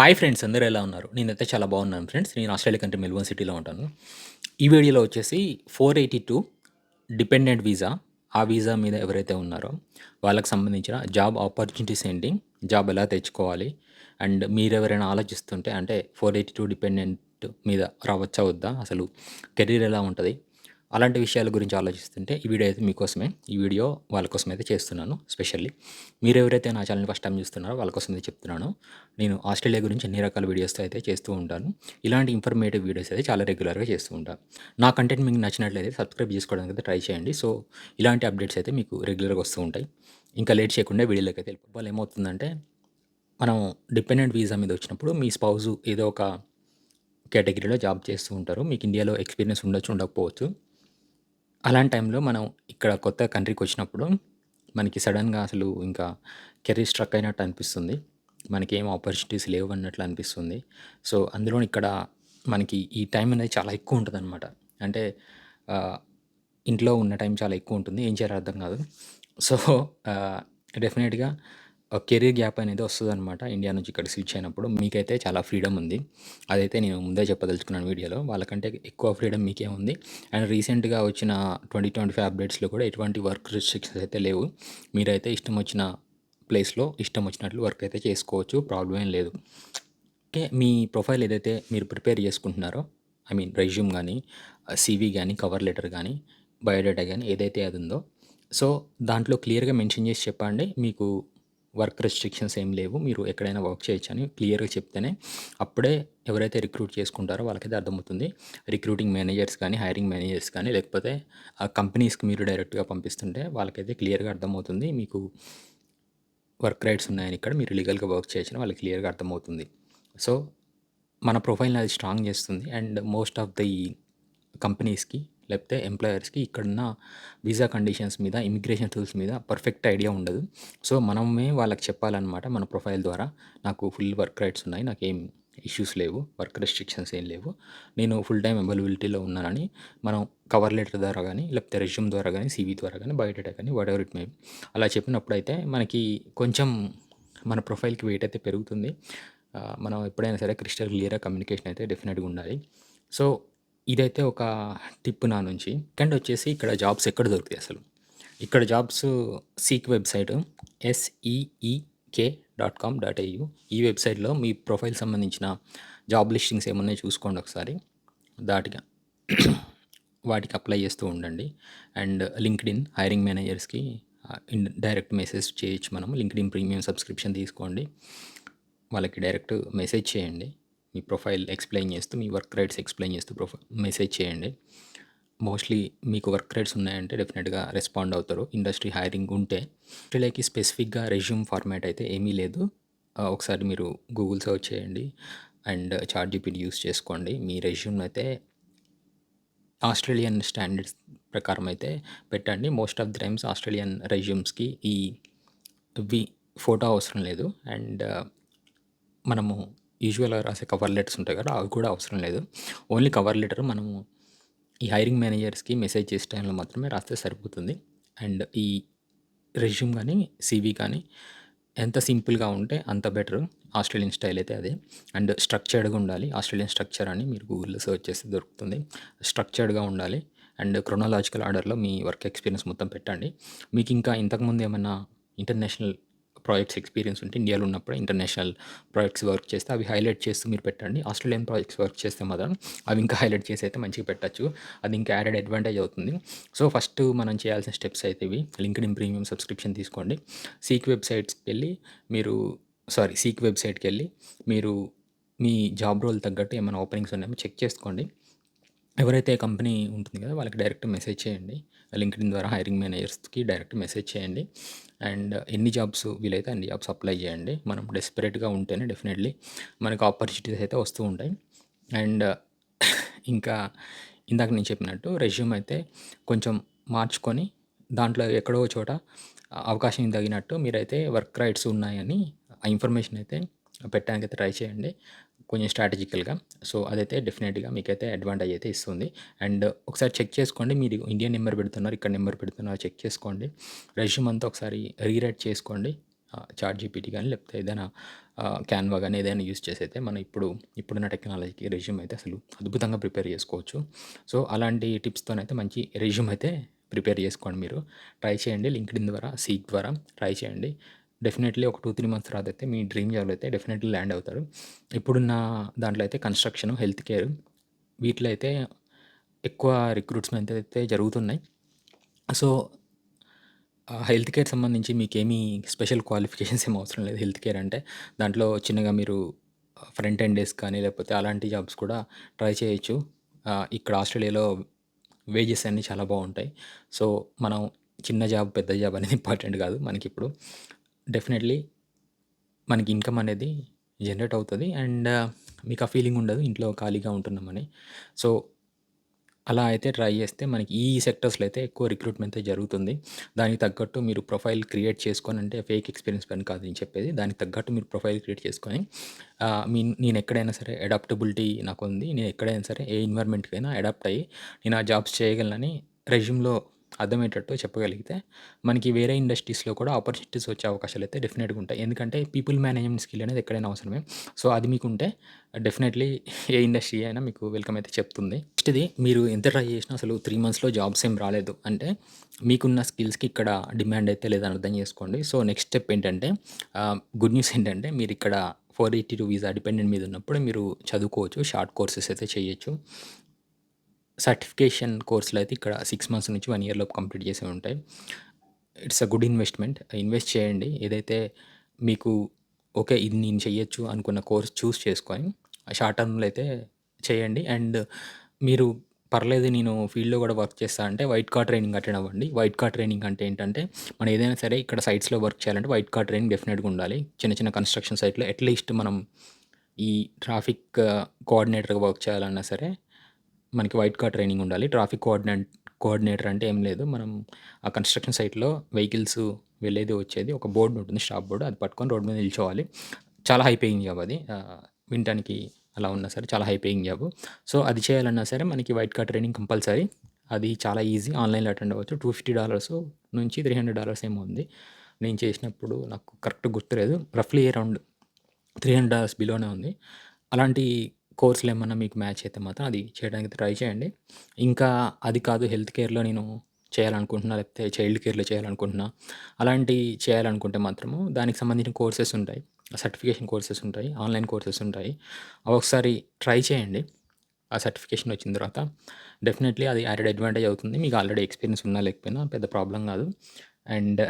Hi friends అందరూ ఎలా ఉన్నారు? నేనైతే చాలా బాగున్నాను ఫ్రెండ్స్ నేను ఆస్ట్రేలియా కంటే మెల్బోర్న్ సిటీలో ఉంటాను. ఈ వీడియోలో వచ్చేసి four eighty two dependent visa ఆ వీసా మీద ఎవరైతే ఉన్నారో వాళ్ళకి సంబంధించిన జాబ్ ఆపర్చునిటీస్ ఏంటి జాబ్ ఎలా తెచ్చుకోవాలి అండ్ మీరు ఎవరైనా ఆలోచిస్తుంటే అంటే ఫోర్ ఎయిటీ టూ డిపెండెంట్ మీద రావచ్చా వద్దా? అసలు కెరీర్ ఎలా ఉంటుంది? అలాంటి విషయాల గురించి ఆలోచిస్తుంటే ఈ వీడియో అయితే మీకోసమే. ఈ వీడియో వాళ్ళ కోసం అయితే చేస్తున్నాను స్పెషల్లీ. మీరు ఎవరైతే నా ఛానల్ ఫస్ట్ టైం చూస్తున్నారో వాళ్ళ కోసం అయితే చెప్తున్నాను. నేను ఆస్ట్రేలియా గురించి అన్ని రకాల వీడియోస్తో అయితే చేస్తూ ఉంటాను. ఇలాంటి ఇన్ఫర్మేటివ్ వీడియోస్ అయితే చాలా రెగ్యులర్గా చేస్తూ ఉంటాను నా కంటెంట్ మీకు నచ్చినట్లయితే సబ్స్క్రైబ్ చేసుకోవడానికి అయితే ట్రై చేయండి. సో ఇలాంటి అప్డేట్స్ అయితే మీకు రెగ్యులర్గా వస్తూ ఉంటాయి. ఇంకా లేట్ చేయకుండా వీడియోలోకి అయితే వాళ్ళు ఏమవుతుందంటే మనం డిపెండెంట్ వీసా మీద వచ్చినప్పుడు మీ స్పౌజు ఏదో ఒక కేటగిరీలో జాబ్ చేస్తూ ఉంటారు. మీకు ఇండియాలో ఎక్స్పీరియన్స్ ఉండొచ్చు ఉండకపోవచ్చు. అలాంటి టైంలో మనం ఇక్కడ కొత్త కంట్రీకి వచ్చినప్పుడు మనకి సడన్గా అసలు ఇంకా కెరీర్ స్ట్రక్ అయినట్టు అనిపిస్తుంది. మనకి ఏం ఆపర్చునిటీస్ లేవు అన్నట్లు అనిపిస్తుంది. సో అందులో ఇక్కడ మనకి ఈ టైం అనేది చాలా ఎక్కువ ఉంటుంది అనమాట అంటే ఇంట్లో ఉన్న టైం చాలా ఎక్కువ ఉంటుంది. ఏం చేయాలో అర్థం కాదు. సో డెఫినెట్గా కెరీర్ గ్యాప్ అనేది వస్తుందన్నమాట ఇండియా నుంచి ఇక్కడ స్విచ్ అయినప్పుడు మీకైతే చాలా ఫ్రీడమ్ ఉంది. అదైతే నేను ముందే చెప్పదలుచుకున్నాను వీడియోలో. వాళ్ళకంటే ఎక్కువ ఫ్రీడమ్ మీకే ఉంది. అండ్ రీసెంట్గా వచ్చిన ట్వంటీ ట్వంటీ ఫైవ్ అప్డేట్స్లో కూడా ఎటువంటి వర్క్ రిస్ట్రిక్షన్స్ అయితే లేవు. మీరైతే ఇష్టం వచ్చిన ప్లేస్లో ఇష్టం వచ్చినట్లు వర్క్ అయితే చేసుకోవచ్చు. ప్రాబ్లం ఏం లేదు. ఓకే మీ ప్రొఫైల్ ఏదైతే మీరు ప్రిపేర్ చేసుకుంటున్నారో ఐ మీన్ రెజ్యూమ్ కానీ సీవీ కానీ కవర్ లెటర్ కానీ బయోడేటా కానీ ఏదైతే అది ఉందో సో దాంట్లో క్లియర్గా మెన్షన్ చేసి చెప్పండి. మీకు వర్క్ రెస్ట్రిక్షన్స్ ఏం లేవు. మీరు ఎక్కడైనా వర్క్ చేయొచ్చు అని క్లియర్గా చెప్తేనే అప్పుడే ఎవరైతే రిక్రూట్ చేసుకుంటారో వాళ్ళకైతే అర్థమవుతుంది. రిక్రూటింగ్ మేనేజర్స్ కానీ హైరింగ్ మేనేజర్స్ కానీ లేకపోతే ఆ కంపెనీస్కి మీరు డైరెక్ట్గా పంపిస్తుంటే వాళ్ళకైతే క్లియర్గా అర్థమవుతుంది. మీకు వర్క్ రైట్స్ ఉన్నాయని ఇక్కడ మీరు లీగల్గా వర్క్ చేయొచ్చు వాళ్ళకి క్లియర్గా అర్థమవుతుంది. సో మన ప్రొఫైల్ని అది స్ట్రాంగ్ చేస్తుంది. అండ్ మోస్ట్ ఆఫ్ ది కంపెనీస్కి లేకపోతే ఎంప్లాయర్స్కి ఇక్కడున్న వీసా కండిషన్స్ మీద ఇమిగ్రేషన్ రూల్స్ మీద పర్ఫెక్ట్ ఐడియా ఉండదు. సో మనమే వాళ్ళకి చెప్పాలన్నమాట మన ప్రొఫైల్ ద్వారా. నాకు ఫుల్ వర్క్ రైట్స్ ఉన్నాయి నాకు ఏం ఇష్యూస్ లేవు వర్క్ రెస్ట్రిక్షన్స్ ఏం లేవు. నేను ఫుల్ టైం అవైలబిలిటీలో ఉన్నానని మనం కవర్ లెటర్ ద్వారా కానీ లేకపోతే రెజ్యూమ్ ద్వారా కానీ సీవీ ద్వారా కానీ బయోడేటా కానీ వాట్ ఎవర్ ఇట్ మే అలా చెప్పినప్పుడు అయితే మనకి కొంచెం మన ప్రొఫైల్కి వెయిట్ అయితే పెరుగుతుంది. మనం ఎప్పుడైనా సరే క్రిస్టల్ క్లియర్గా కమ్యూనికేషన్ అయితే డెఫినెట్గా ఉండాలి. సో ఇదైతే ఒక టిప్ నా నుంచి. సెకండ్ వచ్చేసి ఇక్కడ జాబ్స్ ఎక్కడ దొరుకుతాయి అసలు? ఇక్కడ jobs seek website S E E K dot com dot AU ఈ వెబ్‌సైట్‌లో మీ ప్రొఫైల్ సంబంధించిన జాబ్ లిస్టింగ్స్ ఏమన్నా చూసుకోండి ఒకసారి. దాటిగా వాటికి అప్లై చేస్తూ ఉండండి. అండ్ లింక్డ్ ఇన్ హైరింగ్ మేనేజర్స్‌కి ఇన్ డైరెక్ట్ మెసేజ్ చేయొచ్చు మనం. లింక్డ్ ఇన్ ప్రీమియం సబ్స్క్రిప్షన్ తీసుకోండి. వాళ్ళకి డైరెక్ట్ మెసేజ్ చేయండి. మీ ప్రొఫైల్ ఎక్స్ప్లెయిన్ చేస్తూ మీ వర్క్ రైట్స్ ఎక్స్ప్లెయిన్ చేస్తూ ప్రొఫైల్ మెసేజ్ చేయండి. మోస్ట్లీ మీకు వర్క్ రైట్స్ ఉన్నాయంటే డెఫినెట్గా రెస్పాండ్ అవుతారు. ఇండస్ట్రీ హైరింగ్ ఉంటే ఇండస్ట్రీలోకి స్పెసిఫిక్గా రెజ్యూమ్ ఫార్మాట్ అయితే ఏమీ లేదు. ఒకసారి మీరు గూగుల్ సర్చ్ చేయండి అండ్ చార్ట్ జీపీటీ యూస్ చేసుకోండి. మీ రెజ్యూమ్ అయితే ఆస్ట్రేలియన్ స్టాండర్డ్స్ ప్రకారం అయితే పెట్టండి. Most of the times Australian రెజ్యూమ్స్కి ఈ వి ఫోటో అవసరం లేదు. అండ్ మనము యూజువల్గా రాసే కవర్ లెటర్స్ ఉంటాయి కదా అవి కూడా అవసరం లేదు. ఓన్లీ కవర్ లెటర్ మనము ఈ హైరింగ్ మేనేజర్స్కి మెసేజ్ చేసే టైంలో మాత్రమే రాస్తే సరిపోతుంది. అండ్ ఈ రెజ్యూమ్ కానీ సీవీ కానీ ఎంత సింపుల్గా ఉంటే అంత బెటర్. ఆస్ట్రేలియన్ స్టైల్ అయితే అదే. అండ్ స్ట్రక్చర్డ్గా ఉండాలి. ఆస్ట్రేలియన్ స్ట్రక్చర్ అని మీరు గూగుల్లో సెర్చ్ చేస్తే దొరుకుతుంది. స్ట్రక్చర్డ్గా ఉండాలి. అండ్ క్రొనాలజికల్ ఆర్డర్లో మీ వర్క్ ఎక్స్పీరియన్స్ మొత్తం పెట్టండి. మీకు ఇంకా ఇంతకుముందు ఏమైనా ఇంటర్నేషనల్ ప్రాజెక్ట్స్ ఎక్స్పీరియన్స్ ఉంటే ఇండియాలో ఉన్నప్పుడు ఇంటర్నేషనల్ ప్రాజెక్ట్స్ వర్క్ చేస్తే అవి హైలైట్ చేస్తూ మీరు పెట్టండి. ఆస్ట్రేలియన్ ప్రాజెక్ట్స్ వర్క్ చేస్తే మాత్రం అవి ఇంకా హైలైట్ చేసి అయితే మంచిగా పెట్టచ్చు. అది ఇంకా యాడెడ్ అడ్వాంటేజ్ అవుతుంది. సో ఫస్ట్ మనం చేయాల్సిన స్టెప్స్ అయితే ఇవి. లింక్డ్ ఇన్ ప్రీమియం సబ్స్క్రిప్షన్ తీసుకోండి సీక్ వెబ్సైట్స్కి వెళ్ళి మీరు సారీ సీక్ వెబ్సైట్కి వెళ్ళి మీరు మీ జాబ్ రోల్ తగ్గట్టు ఏమైనా ఓపెనింగ్స్ ఉన్నాయో చెక్ చేసుకోండి. ఎవరైతే కంపెనీ ఉంటుంది కదా వాళ్ళకి డైరెక్ట్ మెసేజ్ చేయండి. లింక్డ్ఇన్ ద్వారా హైరింగ్ మేనేజర్స్కి డైరెక్ట్ మెసేజ్ చేయండి. అండ్ ఎన్ని జాబ్స్ వీలైతే అన్ని జాబ్స్ అప్లై చేయండి. మనం డెస్పరేట్గా ఉంటేనే డెఫినెట్లీ మనకు ఆపర్చునిటీస్ అయితే వస్తూ ఉంటాయి. అండ్ ఇంకా ఇందాక నేను చెప్పినట్టు రెజ్యూమ్ అయితే కొంచెం మార్చుకొని దాంట్లో ఎక్కడో చోట అవకాశం తగినట్టు మీరైతే వర్క్ రైట్స్ ఉన్నాయని ఆ ఇన్ఫర్మేషన్ అయితే పెట్టడానికి అయితే ట్రై చేయండి. కొంచెం స్ట్రాటజికల్గా సో అదైతే డెఫినెట్గా మీకైతే అడ్వాంటేజ్ అయితే ఇస్తుంది అండ్ ఒకసారి చెక్ చేసుకోండి మీరు ఇండియన్ నెంబర్ పెడుతున్నారు ఇక్కడ నెంబర్ పెడుతున్నారు చెక్ చేసుకోండి రెజ్యూమ్ అంతా ఒకసారి రీరైట్ చేసుకోండి చార్ట్ జీపీటీ కానీ లేకపోతే ఏదైనా క్యాన్వా కానీ ఏదైనా యూజ్ చేసైతే మనం ఇప్పుడు ఇప్పుడున్న టెక్నాలజీకి రెజ్యూమ్ అయితే అసలు అద్భుతంగా ప్రిపేర్ చేసుకోవచ్చు. సో, అలాంటి టిప్స్‌తోనైతే మంచి రెజ్యూమ్ అయితే ప్రిపేర్ చేసుకోండి మీరు. ట్రై చేయండి. లింక్డ్ఇన్ ద్వారా, సీక్ ద్వారా ట్రై చేయండి. డెఫినెట్‌లీ ఒక 2, 3 మంత్స్ తర్వాత అయితే మీ డ్రీమ్ జాబ్‌లో అయితే డెఫినెట్‌లీ ల్యాండ్ అవుతారు. ఇప్పుడున్న దాంట్లో అయితే కన్‌స్ట్రక్షన్, హెల్త్ కేర్ వీటిలో అయితే ఎక్కువ రిక్రూట్స్‌మెంట్ అయితే జరుగుతున్నాయి. సో హెల్త్ కేర్ సంబంధించి మీకేమీ స్పెషల్ క్వాలిఫికేషన్స్ ఏమి అవసరం లేదు. హెల్త్ కేర్ అంటే దాంట్లో చిన్నగా మీరు ఫ్రంట్ ఎండ్ డెస్క్ కానీ, లేకపోతే అలాంటి జాబ్స్ కూడా ట్రై చేయొచ్చు. ఇక్కడ ఆస్ట్రేలియాలో వేజెస్ అన్నీ చాలా బాగుంటాయి సో, మనం చిన్న జాబ్, పెద్ద జాబ్ అనేది ఇంపార్టెంట్ కాదు మనకి ఇప్పుడు డెఫినెట్‌లీ మనకి ఇన్‌కమ్ అనేది జనరేట్ అవుతుంది అండ్ మీకు ఆ ఫీలింగ్ ఉండదు ఇంట్లో ఖాళీగా ఉంటున్నామని. సో, అలా అయితే ట్రై చేస్తే మనకి ఈ సెక్టర్స్‌లో అయితే ఎక్కువ రిక్రూట్‌మెంట్ అయితే జరుగుతుంది. దానికి తగ్గట్టు మీరు ప్రొఫైల్ క్రియేట్ చేసుకొని అంటే ఫేక్ ఎక్స్‌పీరియన్స్ పని కాదు అని చెప్పేది. దానికి తగ్గట్టు మీరు ప్రొఫైల్ క్రియేట్ చేసుకొని మీ నేను ఎక్కడైనా సరే అడాప్టబిలిటీ నాకుంది. నేను ఎక్కడైనా సరే ఏ ఎన్విరాన్మెంట్‌కైనా అడాప్ట్ అయ్యి నేను ఆ జాబ్స్ చేయగలనని రెజ్యూమ్‌లో అర్థమయ్యేటట్టు చెప్పగలిగితే మనకి వేరే ఇండస్ట్రీస్‌లో కూడా ఆపర్చునిటీస్ వచ్చే అవకాశాలు అయితే డెఫినెట్గా ఉంటాయి. ఎందుకంటే పీపుల్ మేనేజ్‌మెంట్ స్కిల్ అనేది ఎక్కడైనా అవసరమే. సో, అది మీకుంటే డెఫినెట్‌లీ ఏ ఇండస్ట్రీ అయినా మీకు వెల్కమ్ అయితే చెప్తుంది. నెక్స్ట్‌ది మీరు ఎంత ట్రై చేసినా అసలు త్రీ మంత్స్‌లో జాబ్స్ ఏం రాలేదు అంటే మీకున్న స్కిల్స్‌కి ఇక్కడ డిమాండ్ అయితే లేదని అర్థం చేసుకోండి. సో, నెక్స్ట్ స్టెప్ ఏంటంటే గుడ్ న్యూస్ ఏంటంటే మీరు ఇక్కడ four eighty two visa dependent మీద ఉన్నప్పుడు మీరు చదువుకోవచ్చు. షార్ట్ కోర్సెస్ అయితే చేయొచ్చు. సర్టిఫికేషన్ కోర్సులు అయితే ఇక్కడ సిక్స్ మంత్స్ నుంచి వన్ ఇయర్ లోపు కంప్లీట్ చేసి ఉంటాయి. It's a good investment. Invest చేయండి. ఏదైతే మీకు ఓకే. ఇది నేను చేయొచ్చు అనుకున్న కోర్స్ చూస్ చేసుకొని షార్ట్ టర్మ్‌లో అయితే చేయండి. అండ్ మీరు పర్లేదు నేను ఫీల్డ్‌లో కూడా వర్క్ చేస్తా అంటే వైట్ కార్ ట్రైనింగ్ అటెండ్ అవ్వండి. వైట్ కార్ ట్రైనింగ్ అంటే ఏంటంటే మనం ఏదైనా సరే ఇక్కడ సైట్స్‌లో వర్క్ చేయాలంటే వైట్ కార్ ట్రైనింగ్ డెఫినెట్గా ఉండాలి. చిన్న చిన్న కన్‌స్ట్రక్షన్ సైట్‌లో అట్‌లీస్ట్ మనం ఈ ట్రాఫిక్ కోఆర్డినేటర్‌గా వర్క్ చేయాలన్నా సరే మనకి వైట్ కార్ ట్రైనింగ్ ఉండాలి. ట్రాఫిక్ కోఆర్డినేట్ కోఆర్డినేటర్ అంటే ఏం లేదు. మనం ఆ కన్‌స్ట్రక్షన్ సైట్‌లో వెహికల్స్ వెళ్ళేది, వచ్చేది ఒక బోర్డు ఉంటుంది. స్టాప్ బోర్డు అది పట్టుకొని రోడ్ మీద నిల్చోవాలి. చాలా హై పేయింగ్ జాబ్ అది. వినటానికి అలా ఉన్నా సరే చాలా హై పేయింగ్ జాబ్. సో, అది చేయాలన్నా సరే మనకి వైట్ కార్ ట్రైనింగ్ కంపల్సరీ. అది చాలా ఈజీ. ఆన్‌లైన్‌లో అటెండ్ అవ్వచ్చు. $250 నుంచి $300 ఏమో ఉంది. నేను చేసినప్పుడు నాకు కరెక్ట్ గుర్తులేదు. రఫ్‌లీ అరౌండ్ $300 బిలోనే ఉంది. అలాంటి కోర్సులు ఏమన్నా మీకు మ్యాచ్ అయితే మాత్రం అది చేయడానికి ట్రై చేయండి. ఇంకా అది కాదు హెల్త్ కేర్‌లో నేను చేయాలనుకుంటున్నా, లేకపోతే చైల్డ్ కేర్‌లో చేయాలనుకుంటున్నా, అలాంటి చేయాలనుకుంటే మాత్రము దానికి సంబంధించిన కోర్సెస్ ఉంటాయి. సర్టిఫికేషన్ కోర్సెస్ ఉంటాయి. ఆన్‌లైన్ కోర్సెస్ ఉంటాయి. అవి ఒకసారి ట్రై చేయండి. ఆ సర్టిఫికేషన్ వచ్చిన తర్వాత డెఫినెట్‌లీ అది యాడెడ్ అడ్వాంటేజ్ అవుతుంది. మీకు ఆల్రెడీ ఎక్స్‌పీరియన్స్ ఉన్నా లేకపోయినా పెద్ద ప్రాబ్లం కాదు. అండ్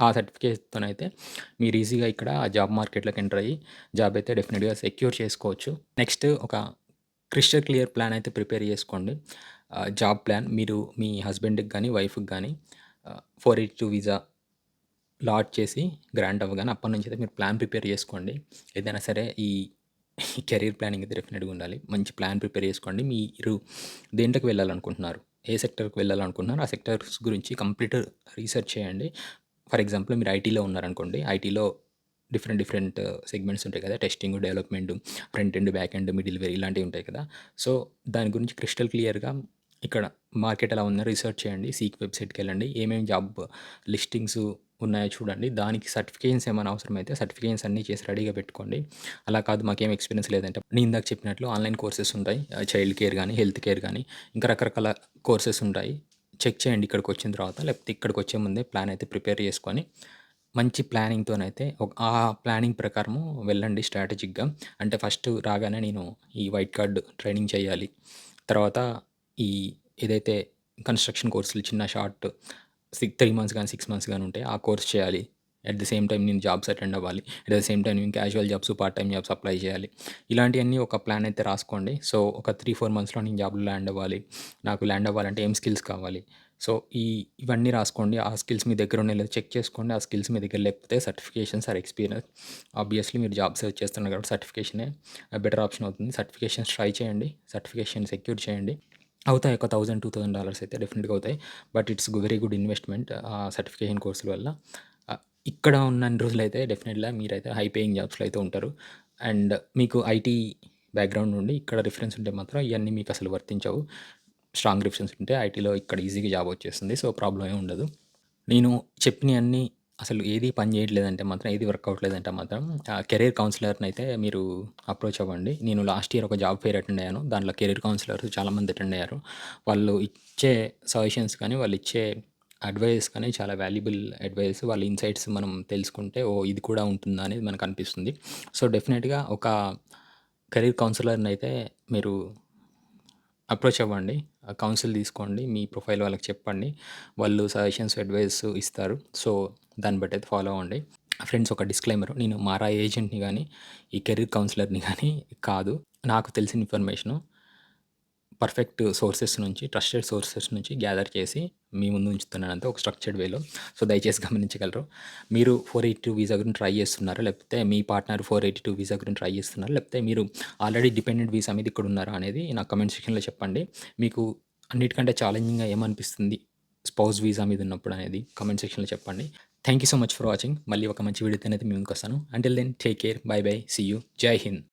ఆ సర్టిఫికేట్‌తోనైతే మీరు ఈజీగా ఇక్కడ జాబ్ మార్కెట్‌లోకి ఎంటర్ అయ్యి జాబ్ అయితే డెఫినెట్గా సెక్యూర్ చేసుకోవచ్చు. నెక్స్ట్ ఒక క్రిస్టల్ క్లియర్ ప్లాన్ అయితే ప్రిపేర్ చేసుకోండి. జాబ్ ప్లాన్ మీరు మీ హస్బెండ్‌కి కానీ వైఫ్‌కి గాని ఆహ్, 482 వీసా లాట్ చేసి గ్రాంట్ అవ్వగానే అప్పటినుంచి అయితే మీరు ప్లాన్ ప్రిపేర్ చేసుకోండి. ఏదైనా సరే ఈ కెరీర్ ప్లానింగ్ అయితే డెఫినెట్గా ఉండాలి. మంచి ప్లాన్ ప్రిపేర్ చేసుకోండి. మీరు దేంట్లోకి వెళ్ళాలనుకుంటున్నారు? ఏ సెక్టర్‌కి వెళ్ళాలనుకుంటున్నారు ఆ సెక్టర్స్ గురించి కంప్లీట్ రీసెర్చ్ చేయండి. ఫర్ ఎగ్జాంపుల్ మీరు ఐటీలో ఉన్నారనుకోండి. ఐటీలో డిఫరెంట్ డిఫరెంట్ uh, సెగ్మెంట్స్ ఉంటాయి కదా! Testing, development, front end, back end, middleware ఇలాంటివి ఉంటాయి కదా! సో, దాని గురించి క్రిస్టల్ క్లియర్‌గా ఇక్కడ మార్కెట్ ఎలా ఉందో రీసెర్చ్ చేయండి. సీక్ వెబ్సైట్కి వెళ్ళండి ఏమేమి జాబ్ లిస్టింగ్స్ ఉన్నాయో చూడండి. దానికి సర్టిఫికేషన్స్ ఏమైనా అవసరమైతే సర్టిఫికేషన్స్ అన్నీ చేసి రెడీగా పెట్టుకోండి. అలా కాదు మాకేం ఎక్స్‌పీరియన్స్ లేదంటే నేను ఇందాక చెప్పినట్లు ఆన్‌లైన్ కోర్సెస్ ఉంటాయి. చైల్డ్ కేర్ కానీ హెల్త్ కేర్ కానీ ఇంకా రకరకాల కోర్సెస్ ఉంటాయి. చెక్ చేయండి ఇక్కడికి వచ్చిన తర్వాత. లేకపోతే ఇక్కడికి వచ్చే ముందే ప్లాన్ అయితే ప్రిపేర్ చేసుకొని మంచి ప్లానింగ్‌తోనైతే ఒక ఆ ప్లానింగ్ ప్రకారము వెళ్ళండి స్ట్రాటజిక్‌గా. అంటే ఫస్ట్ రాగానే నేను ఈ వైట్ కార్డ్ ట్రైనింగ్ చేయాలి. తర్వాత ఈ ఏదైతే కన్‌స్ట్రక్షన్ కోర్సులు చిన్న షార్ట్ సిక్స్ త్రీ మంత్స్ కానీ సిక్స్ మంత్స్ కానీ ఉంటాయి. ఆ కోర్స్ చేయాలి. అట్ ద సేమ్ టైం నేను జాబ్స్ అటెండ్ అవ్వాలి. అట్ ద సేమ్ టైం నేను casual jobs, part time jobs apply చేయాలి. ఇలాంటివన్నీ ఒక ప్లాన్ అయితే రాసుకోండి. సో, ఒక 3, 4 మంత్స్‌లో నేను జాబ్‌లో ల్యాండ్ అవ్వాలి. నాకు ల్యాండ్ అవ్వాలంటే ఏం స్కిల్స్ కావాలి? సో, ఈ ఇవన్నీ రాసుకోండి. ఆ స్కిల్స్ మీ దగ్గర ఉన్న చెక్ చేసుకోండి. ఆ స్కిల్స్ మీ దగ్గర లేకపోతే సర్టిఫికేషన్స్ ఆర్ ఎక్స్‌పీరియన్స్ ఆబ్వియస్‌లీ మీరు జాబ్ సెర్చ్ చేస్తున్నారు కాబట్టి సర్టిఫికేషనే బెటర్ ఆప్షన్ అవుతుంది. సర్టిఫికేషన్స్ ట్రై చేయండి. సర్టిఫికేషన్ సెక్యూర్ చేయండి. అవుతాయి. ఒక $1000, $2000 అయితే డెఫినెట్గా అవుతాయి. But it's very good investment ఆ సర్టిఫికేషన్ కోర్సుల వల్ల. ఇక్కడ ఇక్కడ ఉన్నన్ని రోజులైతే డెఫినెట్గా మీరైతే హై పేయింగ్ జాబ్స్‌లో అయితే ఉంటారు. అండ్ మీకు ఐటీ బ్యాక్‌గ్రౌండ్ నుండి ఇక్కడ రిఫరెన్స్ ఉంటే మాత్రం ఇయన్నీ మీకు అసలు వర్తించవు. స్ట్రాంగ్ రిఫరెన్స్ ఉంటే ఐటీలో ఇక్కడ ఈజీగా జాబ్ వచ్చేస్తుంది. సో, ప్రాబ్లమ్ ఏమి ఉండదు. నేను చెప్పినయన్నీ అసలు ఏది పని చేయట్లేదంటే మాత్రం, ఏది వర్క్ అవ్వట్లేదంటే మాత్రం ఆహ్, కౌన్సిలర్ని అయితే మీరు అప్రోచ్ అవ్వండి. నేను లాస్ట్ ఇయర్ ఒక జాబ్ ఫెయిర్ అటెండ్ అయ్యాను. దాంట్లో కెరీర్ కౌన్సిలర్స్ చాలామంది అటెండ్ అయ్యారు. వాళ్ళు ఇచ్చే సజెషన్స్ కానీ, వాళ్ళు ఇచ్చే అడ్వైస్ కానీ చాలా వాల్యుబుల్ అడ్వైస్. వాళ్ళ ఇన్‌సైట్స్ మనం తెలుసుకుంటే, ఓ ఇది కూడా ఉంటుందా అనేది మనకనిపిస్తుంది. సో, డెఫినెట్‌గా ఒక కెరీర్ కౌన్సిలర్ని అయితే మీరు అప్రోచ్ అవ్వండి. కౌన్సిల్ తీసుకోండి. మీ ప్రొఫైల్ వాళ్ళకి చెప్పండి. వాళ్ళు సజెషన్స్, అడ్వైస్ ఇస్తారు. సో, దాన్ని బట్టి అయితే ఫాలో అవ్వండి. ఫ్రెండ్స్ ఒక డిస్క్లైమర్ నేను మారా ఏజెంట్‌ని కానీ ఈ కెరీర్ కౌన్సిలర్‌ని కానీ కాదు. నాకు తెలిసిన ఇన్ఫర్మేషను పర్ఫెక్ట్ సోర్సెస్ నుంచి, ట్రస్టెడ్ సోర్సెస్ నుంచి గ్యాదర్ చేసి మీ ముందు ఉంచుతున్నాను అంతే ఒక స్ట్రక్చర్డ్ వేలో. సో, దయచేసి గమనించగలరు. మీరు 482 వీసా గురించి ట్రై చేస్తున్నారా? లేకపోతే మీ పార్ట్నర్ 482 వీసా గురించి ట్రై చేస్తున్నారా? లేకపోతే మీరు ఆల్రెడీ డిపెండెంట్ వీసా మీద ఇక్కడున్నారా? అనేది నా కమెంట్ సెక్షన్‌లో చెప్పండి. మీకు అన్నిటికంటే ఛాలెంజింగ్‌గా ఏమనిపిస్తుంది స్పౌస్ వీసా మీద ఉన్నప్పుడు అనేది కమెంట్ సెక్షన్‌లో చెప్పండి. Thank you so much for watching. మళ్ళీ ఒక మంచి వీడియోతో అయితే మేము ఇంకొస్తాను until then take care. Bye bye. See you. జై హింద్.